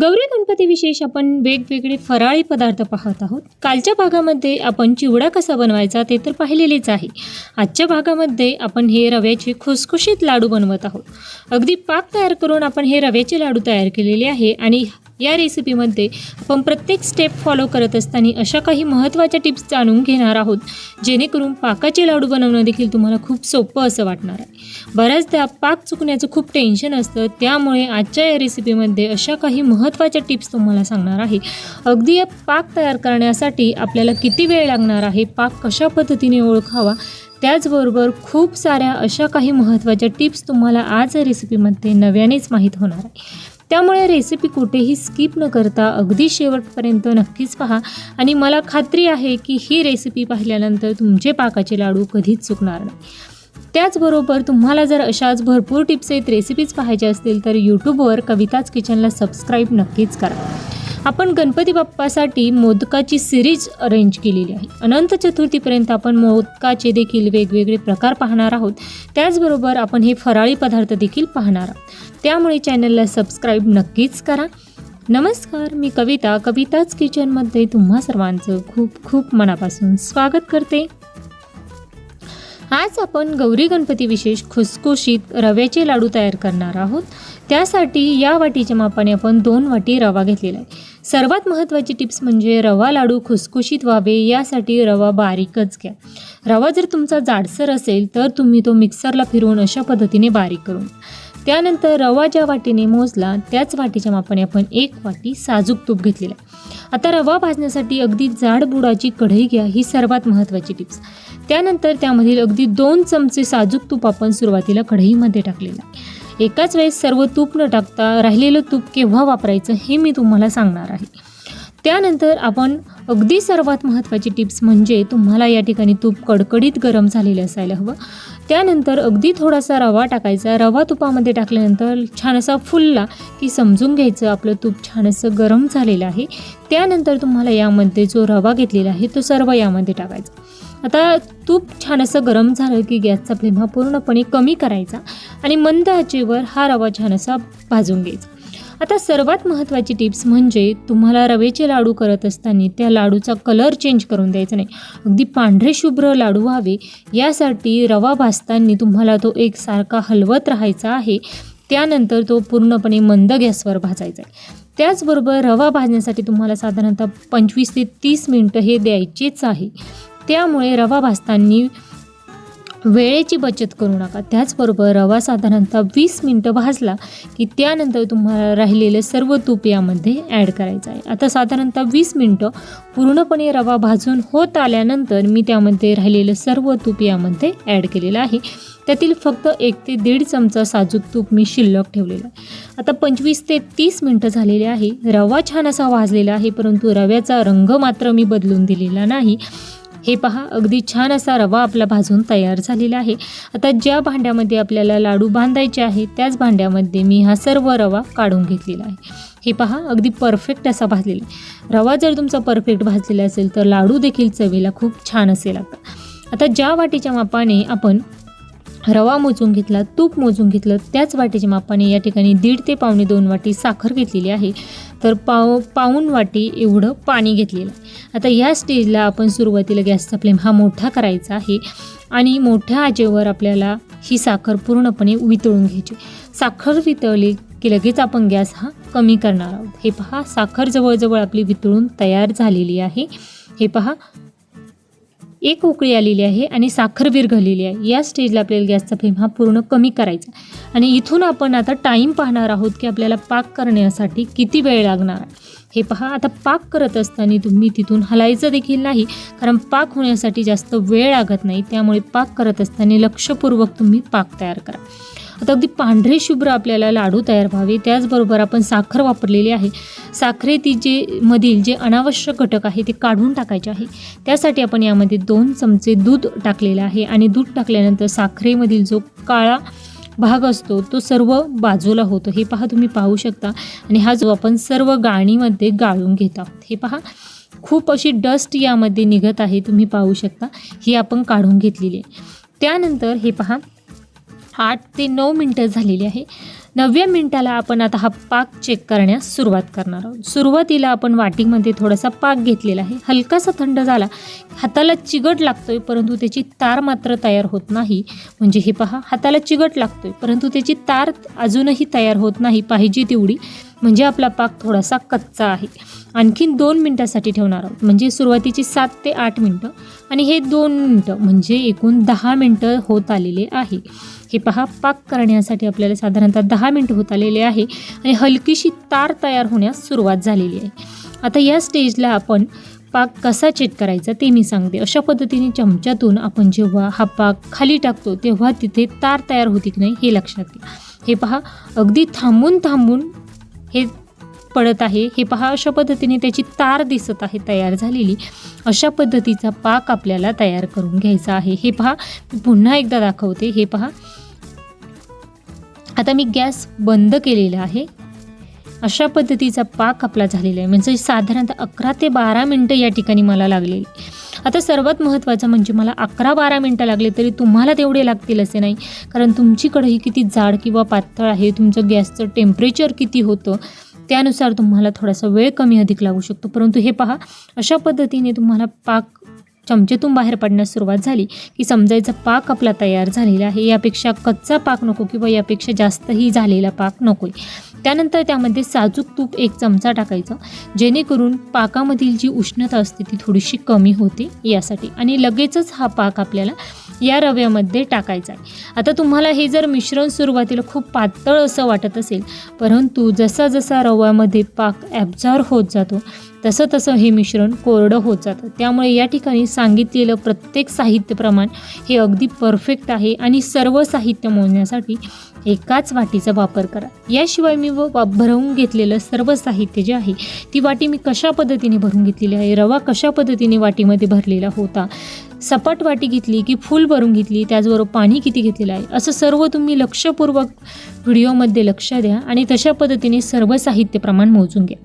गौरी गणपती विशेष आपण वेगवेगळे फराळी पदार्थ पाहत आहोत. कालच्या भागामध्ये आपण चिवडा कसा बनवायचा ते तर पाहिलेलेच आहे. आजच्या भागामध्ये आपण हे रव्याचे खुसखुशीत लाडू बनवत आहोत. अगदी पाक तयार करून आपण हे रव्याचे लाडू तयार केलेले आहे आणि या रेसिपीमध्ये आपण प्रत्येक स्टेप फॉलो करत असताना अशा काही महत्त्वाच्या टिप्स जाणून घेणार आहोत. जेणेकरून पाकाचे लाडू बनवणं देखील तुम्हाला खूप सोपं असं वाटणार आहे. बऱ्याचदा पाक चुकण्याचं खूप टेन्शन असतं. त्यामुळे आजच्या या रेसिपीमध्ये अशा काही महत्त्वाच्या टिप्स तुम्हाला सांगणार आहे. अगदी या पाक तयार करण्यासाठी आपल्याला किती वेळ लागणार आहे? पाक कशा पद्धतीने ओळखावा? त्याचबरोबर खूप साऱ्या अशा काही महत्त्वाच्या टिप्स तुम्हाला आज या रेसिपीमध्ये नव्यानेच माहीत होणार आहे. त्यामुळे रेसिपी कुठेही स्किप न करता अगदी शेवटपर्यंत नक्कीच पहा. आणि मला खात्री आहे की ही रेसिपी पाहिल्यानंतर तुमचे पाकाचे लाडू कधीच चुकणार नाही. त्याचबरोबर तुम्हाला जर अशाच भरपूर टिप्स आहेत रेसिपीज पाहायच्या असतील तर यूट्यूबवर कविताच किचनला सबस्क्राईब नक्कीच करा. आपण गणपती बाप्पासाठी मोदकाची सिरीज अरेंज केलेली आहे. अनंत चतुर्थीपर्यंत आपण मोदकाचे देखील वेगवेगळे प्रकार पाहणार आहोत. त्याचबरोबर आपण हे फराळी पदार्थ देखील पाहणार आहोत. त्यामुळे चॅनलला सबस्क्राईब नक्कीच करा. नमस्कार मी कविता. कविताच किचनमध्ये तुम्हा सर्वांचं खूप खूप मनापासून स्वागत करते. आज आपण गौरी गणपती विशेष खुसखुशीत रव्याचे लाडू तयार करणार आहोत. त्यासाठी या वाटीच्या मापाने आपण दोन वाटी रवा घेतलेला आहे. सर्वात महत्त्वाची टिप्स म्हणजे रवा लाडू खुसखुशीत व्हावे यासाठी रवा बारीकच घ्या. रवा जर तुमचा जाडसर असेल तर तुम्ही तो मिक्सरला फिरवून अशा पद्धतीने बारीक करून त्यानंतर रवा ज्या वाटीने मोजला त्याच वाटीच्या मापाने आपण एक वाटी साजूक तूप घेतलेलं आहे. आता रवा भाजण्यासाठी अगदी जाड बुडाची कढई घ्या ही सर्वात महत्त्वाची टिप्स. त्यानंतर त्यामधील अगदी दोन चमचे साजूक तूप आपण सुरुवातीला कढईमध्ये टाकलेलं आहे. एकाच वेळेस सर्व तूप न टाकता राहिलेलं तूप केव्हा वापरायचं हे मी तुम्हाला सांगणार आहे. त्यानंतर आपण अगदी सर्वात महत्त्वाची टिप्स म्हणजे तुम्हाला या ठिकाणी तूप कडकडीत गरम झालेलं असायला हवं. त्यानंतर अगदी थोडासा रवा टाकायचा. रवा तुपामध्ये टाकल्यानंतर छान असा फुलला की समजून घ्यायचं. आपलं तूप छान असं गरम झालेलं आहे. त्यानंतर तुम्हाला यामध्ये जो रवा घेतलेला आहे तो सर्व यामध्ये टाकायचा. आता तूप छान असं गरम झालं की गॅसचा फ्लेम हा पूर्णपणे कमी करायचा आणि मंद आचेवर हा रवा छान असा भाजून घ्यायचा. आता सर्वात महत्त्वाची टिप्स म्हणजे तुम्हाला रवेचे लाडू करत असताना त्या लाडूचा कलर चेंज करून द्यायचा नाही. अगदी पांढरे शुभ्र लाडू व्हावे यासाठी रवा भाजताना तुम्हाला तो एकसारखा हलवत राहायचा आहे. त्यानंतर तो पूर्णपणे मंद गॅसवर भाजायचा आहे. त्याचबरोबर रवा भाजण्यासाठी तुम्हाला साधारणतः पंचवीस ते तीस मिनटं हे द्यायचेच आहे. त्यामुळे रवा भाजताना वेळेची बचत करू नका. त्याचबरोबर रवा साधारणतः वीस मिनटं भाजला की त्यानंतर तुम्हाला राहिलेलं सर्व तूप यामध्ये ॲड करायचं आहे. आता साधारणतः वीस मिनटं पूर्णपणे रवा भाजून होत आल्यानंतर मी त्यामध्ये राहिलेलं सर्व तूप यामध्ये ॲड केलेलं आहे. त्यातील फक्त एक ते दीड चमचा साजूक तूप मी शिल्लक ठेवलेलं आहे. आता पंचवीस ते तीस मिनटं झालेले आहे. रवा छान असा भाजलेला आहे परंतु रव्याचा रंग मात्र मी बदलून दिलेला नाही. हे पहा अगदी छान असा रवा आपला भाजून तयार झालेला आहे. आता ज्या भांड्यामध्ये आपल्याला लाडू बांधायचे आहे त्याच भांड्यामध्ये मी हा सर्व रवा काढून घेतलेला आहे. हे पहा अगदी परफेक्ट असा भाजलेला आहे. रवा जर तुमचा परफेक्ट भाजलेला असेल तर लाडू देखील चवीला खूप छान असे लागतात. आता ज्या वाटीच्या मापाने आपण रवा मोजून घेतला तूप मोजून घेतलं त्याच वाटीच्या मापाने या ठिकाणी दीड ते पावणे दोन वाटी साखर घेतलेली आहे. तर पाव पाऊन वाटी एवढं पाणी घेतलेलं आहे. आता या स्टेजला आपण सुरुवातीला गॅसचा फ्लेम हा मोठा करायचा आहे आणि मोठ्या आजेवर आपल्याला ही साखर पूर्णपणे वितळून घ्यायची. साखर वितळली की लगेच आपण गॅस हा कमी करणार आहोत. हे पहा साखर जवळजवळ आपली वितळून तयार झालेली आहे. हे पहा एक उकळी आलेली आहे आणि साखर विरघळलेली आहे. या स्टेजला आपल्याला गॅसचा फ्लेम हा पूर्ण कमी करायचा आणि इथून आपण आता टाईम पाहणार आहोत की आपल्याला पाक करण्यासाठी किती वेळ लागणार आहे. हे पहा आता पाक करत असताना तुम्ही तिथून हलायचं देखील नाही कारण पाक होण्यासाठी जास्त वेळ लागत नाही. त्यामुळे पाक करत असताना लक्षपूर्वक तुम्ही पाक तयार करा. आता अगदी पांढरे शुभ्र आपल्याला लाडू तयार व्हावे. त्याचबरोबर आपण साखर वापरलेली आहे. साखरेती जे मधील जे अनावश्यक घटक आहे ते काढून टाकायचे आहे. त्यासाठी आपण यामध्ये दोन चमचे दूध टाकलेलं आहे आणि दूध टाकल्यानंतर साखरेमधील जो काळा भाग असतो तो सर्व बाजूला होतो. हे पहा तुम्ही पाहू शकता. आणि हा जो आपण सर्व गाणीमध्ये गाळून घेत आहोत हे पहा. खूप अशी डस्ट यामध्ये निघत आहे तुम्ही पाहू शकता. ही आपण काढून घेतलेली आहे. त्यानंतर हे पहा आठ ते नऊ मिनटं झालेली आहे. नवव्या मिनटाला आपण आता हा पाक चेक करण्यास सुरुवात करणार आहोत. सुरुवातीला आपण वाटीमध्ये थोडासा पाक घेतलेला आहे. हलकासा थंड झाला. हाताला चिगट लागतोय परंतु त्याची तार मात्र तयार होत नाही. म्हणजे हे पहा हाताला चिगट लागतोय परंतु त्याची तार अजूनही तयार होत नाही. पाहिजे तेवढी म्हणजे आपला पाक थोडासा कच्चा आहे. आणखीन दोन मिनटासाठी ठेवणार आहोत. म्हणजे सुरुवातीची सात ते आठ मिनटं आणि हे दोन मिनटं म्हणजे एकूण दहा मिनटं होत आलेले आहे. हे पहा पाक करण्यासाठी आपल्याला साधारणतः दहा मिनटं होत आलेले आहे आणि हलकीशी तार तयार होण्यास सुरुवात झालेली आहे. आता या स्टेजला आपण पाक कसा चेक करायचा ते मी सांगते. अशा पद्धतीने चमच्यातून आपण जेव्हा हा पाक खाली टाकतो तेव्हा तिथे तार तयार होती की नाही हे लक्षात घ्या. हे पहा अगदी थांबून थांबून हे पडत आहे. हे पहा अशा पद्धतीने त्याची तार दिसत आहे तयार झालेली. अशा पद्धतीचा पाक आपल्याला तयार करून घ्यायचा आहे. हे पहा पुन्हा एकदा दाखवते. हे पहा. आता मी गॅस बंद केलेला आहे. अशा पद्धतीचा पाक आपला झालेला आहे. म्हणजे साधारणतः अकरा ते बारा मिनटं या ठिकाणी मला लागलेली. आता सर्वात महत्त्वाचं म्हणजे मला अकरा बारा मिनटं लागले तरी तुम्हाला तेवढे लागतील असे नाही. कारण तुमची कढई किती जाड किंवा पातळ आहे तुमचं गॅसचं टेम्परेचर किती होतं त्यानुसार तुम्हाला थोडासा वेळ कमी अधिक लागू शकतो. परंतु हे पहा अशा पद्धतीने तुम्हाला पाक चमचेतून बाहेर पडण्यास सुरुवात झाली की समजायचा पाक आपला तयार झालेला आहे. यापेक्षा कच्चा पाक नको किंवा यापेक्षा जास्तही झालेला पाक नको त्यानंतर त्यामध्ये साजूक तूप एक चमचा टाकायचा. जेणेकरून पाकामधील जी उष्णता असते ती थोडीशी कमी होते यासाठी. आणि लगेचच हा पाक आपल्याला या रव्यामध्ये टाकायचा आहे. आता तुम्हाला हे जर मिश्रण सुरुवातीला खूप पातळ असं वाटत असेल परंतु जसा जसा रव्यामध्ये पाक ॲब्झॉर्व होत जातो तसं तसं हे मिश्रण कोरडं होत जातं. त्यामुळे या ठिकाणी सांगितलेलं प्रत्येक साहित्य प्रमाण हे अगदी परफेक्ट आहे आणि सर्व साहित्य मोजण्यासाठी एकाच वाटीचा वापर करा. याशिवाय मी व भरवून घेतलेलं सर्व साहित्य जे आहे ती वाटी मी कशा पद्धतीने भरून घेतलेली आहे रवा कशा पद्धतीने वाटीमध्ये भरलेला होता सपाट वाटी घेतली की फुल भरून घेतली त्याचबरोबर पाणी किती घेतलेलं आहे? असं सर्व तुम्ही लक्षपूर्वक व्हिडिओमध्ये लक्ष द्या आणि तशा पद्धतीने सर्व साहित्य प्रमाण मोजून घ्या.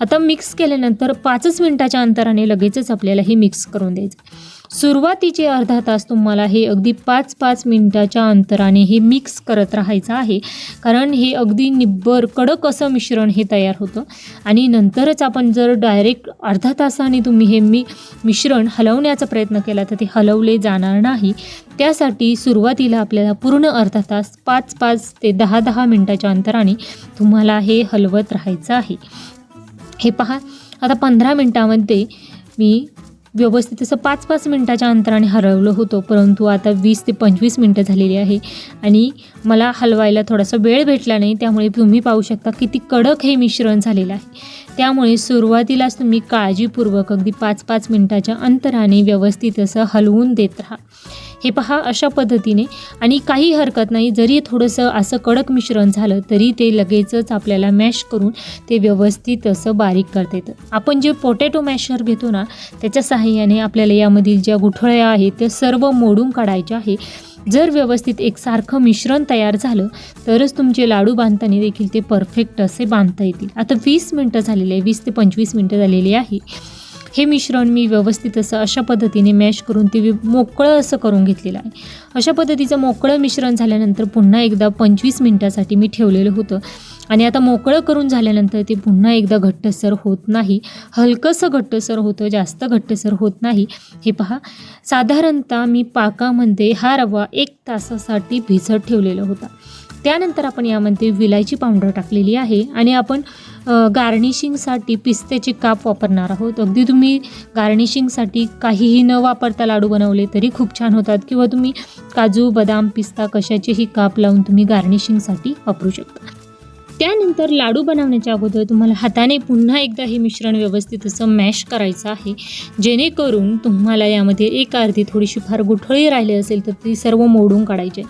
आता मिक्स केल्यानंतर पाचच मिनटाच्या अंतराने लगेचच आपल्याला हे मिक्स करून द्यायचं सुरुवातीचे अर्धा तास तुम्हाला हे अगदी पाच पाच मिनटाच्या अंतराने हे मिक्स करत राहायचं आहे. कारण हे अगदी निब्बर कडक असं मिश्रण हे तयार होतं. आणि नंतरच आपण जर डायरेक्ट अर्धा तासाने तुम्ही हे मी मिश्रण हलवण्याचा प्रयत्न केला तर ते हलवले जाणार नाही. त्यासाठी सुरुवातीला आपल्याला पूर्ण अर्धा तास पाच पाच ते दहा दहा मिनटाच्या अंतराने तुम्हाला हे हलवत राहायचं आहे. हे पहा आता पंधरा मिनटामध्ये मी व्यवस्थित असं पाच पाच मिनटाच्या अंतराने हरवलं होतं. परंतु आता वीस ते पंचवीस मिनटं झालेली आहे आणि मला हलवायला थोडासा वेळ भेटला नाही. त्यामुळे तुम्ही पाहू शकता किती कडक हे मिश्रण झालेलं आहे. त्यामुळे सुरुवातीलाच तुम्ही काळजीपूर्वक अगदी पाच पाच मिनटाच्या अंतराने व्यवस्थित असं हलवून देत राहा. हे पहा अशा पद्धतीने. आणि काही हरकत नाही जरी थोडंसं असं कडक मिश्रण झालं तरी ते लगेचच आपल्याला मॅश करून ते व्यवस्थित असं बारीक करता येतं. आपण जे पोटॅटो मॅशर घेतो ना त्याच्या सहाय्याने आपल्याला यामधील ज्या गुठळ्या आहेत त्या सर्व मोडून काढायच्या आहे जर व्यवस्थित एकसारखं मिश्रण तयार झालं तरच तुमचे लाडू बांधताना देखील ते परफेक्ट असे बांधता येतील. आता वीस मिनटं झालेले आहे वीस ते पंचवीस मिनटं झालेली आहे. हे मिश्रण मी व्यवस्थित असं अशा पद्धतीने मॅश करून ते मोकळं असं करून घेतलेलं आहे. अशा पद्धतीचं मोकळं मिश्रण झाल्यानंतर पुन्हा एकदा पंचवीस मिनटासाठी मी ठेवलेलं होतं. आणि आता मोकळं करून झाल्यानंतर ते पुन्हा एकदा घट्टसर होत नाही. हलकंसं घट्टसर होतं जास्त घट्टसर होत नाही. हे पहा साधारणतः मी पाकामध्ये हा रवा एक तासासाठी भिजत ठेवलेला होता. त्यानंतर आपण यामध्ये विलायची पावडर टाकलेली आहे आणि आपण गार्निशिंगसाठी पिस्त्याचे काप वापरणार आहोत. अगदी तुम्ही गार्निशिंगसाठी काहीही न वापरता लाडू बनवले तरी खूप छान होतात किंवा तुम्ही काजू बदाम पिस्ता कशाचेही काप लावून तुम्ही गार्निशिंगसाठी वापरू शकता. त्यानंतर लाडू बनवण्याच्या अगोदर तुम्हाला हाताने पुन्हा एकदा हे मिश्रण व्यवस्थित असं मॅश करायचं आहे. जेणेकरून तुम्हाला यामध्ये एक अर्धी थोडीशी फार गुठळी राहिली असेल तर ती सर्व मोडून काढायची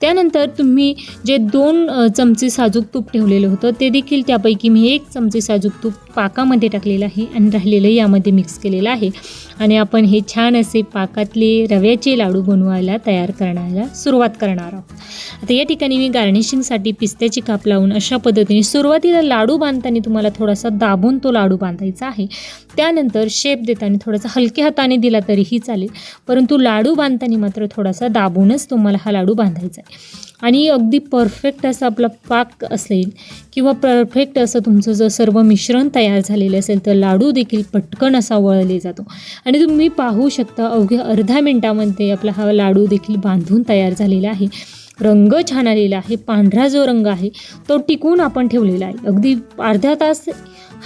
त्यानंतर तुम्ही जे दोन चमचे साजूक तूप ठेवलेलं होतं ते देखील त्यापैकी मी एक चमचे साजूक तूप पाकामध्ये टाकलेलं आहे आणि राहिलेलं यामध्ये मिक्स केलेलं आहे. आणि आपण हे छान असे पाकातले रव्याचे लाडू बनवायला तयार करण्याला सुरुवात करणार आहोत. आता या ठिकाणी मी गार्निशिंगसाठी पिस्त्याची काप लावून अशा पद्धतीने सुरुवातीला लाडू बांधताना तुम्हाला थोडासा दाबून तो लाडू बांधायचा आहे. त्यानंतर शेप देताना थोडासा हलक्या हाताने दिला तरीही चालेल. परंतु लाडू बांधताना मात्र थोडासा दाबूनच तुम्हाला हा लाडू बांधायचा आहे. आणि अगदी परफेक्ट असा आपला पाक असेल किंवा परफेक्ट असं तुमचं जर सर्व मिश्रण तयार झालेलं असेल तर लाडू देखील पटकन असा वळले जातो. आणि तुम्ही पाहू शकता अवघ्या अर्ध्या मिनटामध्ये आपला हा लाडू देखील बांधून तयार झालेला आहे. रंग छान आलेला आहे पांढरा जो रंग आहे तो टिकून आपण ठेवलेला आहे. अगदी अर्धा तास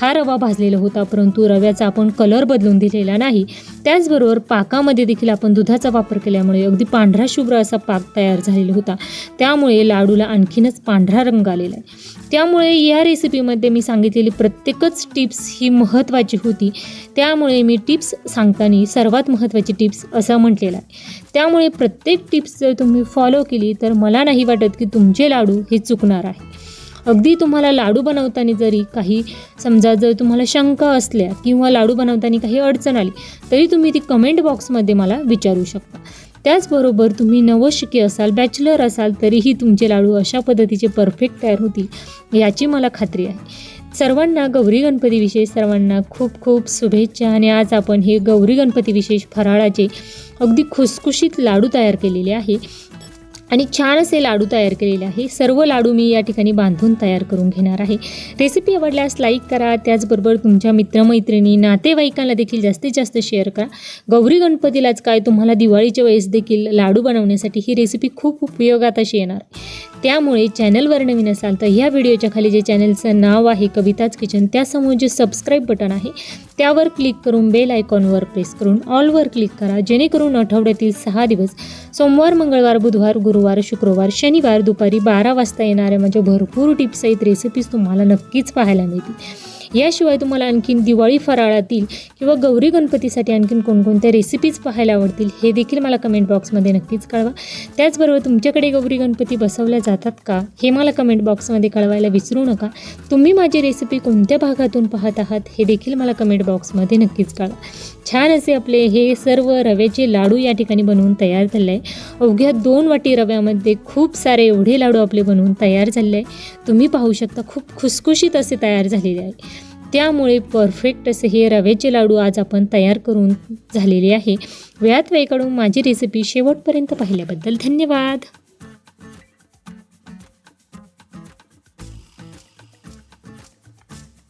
हा रवा भाजलेला होता परंतु रव्याचा आपण कलर बदलून दिलेला नाही. त्याचबरोबर पाकामध्ये देखील आपण दुधाचा वापर केल्यामुळे अगदी पांढरा शुभ्र असा पाक तयार झालेला होता. त्यामुळे लाडूला आणखीनच पांढरा रंग आलेला आहे. त्यामुळे या रेसिपीमध्ये मी सांगितलेली प्रत्येकच टिप्स ही महत्त्वाची होती. त्यामुळे मी टिप्स सांगताना सर्वात महत्त्वाची टिप्स असं म्हटलेलं आहे. त्यामुळे प्रत्येक टिप्स जर तुम्ही फॉलो केली तर मला नाही वाटत की तुमचे लाडू हे चुकणार आहे. अगदी तुम्हाला लाडू बनवताना जरी काही समजा जर तुम्हाला शंका असल्या किंवा लाडू बनवताना काही अडचण आली तरी तुम्ही ती कमेंट बॉक्समध्ये मला विचारू शकता. त्याचबरोबर तुम्ही नवशिके असाल बॅचलर असाल तरीही तुमचे लाडू अशा पद्धतीचे परफेक्ट तयार होतील याची मला खात्री आहे. सर्वांना गौरी गणपती विशेष सर्वांना खूप खूप शुभेच्छा आणि आज आपण हे गौरी गणपती विशेष फराळाचे अगदी खुसखुशीत लाडू तयार केलेले आहे. आणि छान असे लाडू तयार केलेले आहे. सर्व लाडू मी या ठिकाणी बांधून तयार करून घेणार आहे. रेसिपी आवडल्यास लाईक करा. त्याचबरोबर तुमच्या मित्रमैत्रिणी नातेवाईकांना देखील जास्तीत जास्त शेअर करा. गौरी गणपतीलाच काय तुम्हाला दिवाळीच्या वेळेस देखील लाडू बनवण्यासाठी ही रेसिपी खूप उपयोगात अशी येणार आहे. त्यामुळे चॅनलवर नवीन असाल तर ह्या व्हिडिओच्या खाली जे चॅनलचं नाव आहे कविताच किचन त्यासमोर जे सबस्क्राईब बटन आहे त्यावर क्लिक करून बेल आयकॉनवर प्रेस करून ऑलवर क्लिक करा. जेणेकरून आठवड्यातील सहा दिवस सोमवार मंगळवार बुधवार गुरुवार शुक्रवार शनिवार दुपारी बारा वाजता येणाऱ्या माझ्या भरपूर टिप्स आहेत रेसिपीज तुम्हाला नक्कीच पाहायला मिळतील. याशिवाय तुम्हाला आणखीन दिवाळी फराळातील किंवा गौरी गणपतीसाठी आणखीन कोणकोणत्या रेसिपीज पाहायला आवडतील हे देखील मला कमेंट बॉक्समध्ये नक्कीच कळवा. त्याचबरोबर तुमच्याकडे गौरी गणपती बसवल्या जातात का हे मला कमेंट बॉक्समध्ये कळवायला विसरू नका. तुम्ही माझी रेसिपी कोणत्या भागातून पाहत आहात हे देखील मला कमेंट बॉक्समध्ये नक्कीच कळवा. छान असे आपले हे सर्व रव्याचे लाडू या ठिकाणी बनवून तयार झाले आहे अवघ्या दोन वाटी रव्यामध्ये खूप सारे एवढे लाडू आपले बनवून तयार झाले आहे तुम्ही पाहू शकता खूप खुसखुशीत असे तयार झालेले आहे. त्यामुळे परफेक्ट असे हे रव्याचे लाडू आज आपण तयार करून झालेले आहे. वेळात वेळकडून माझी रेसिपी शेवटपर्यंत पाहिल्याबद्दल धन्यवाद.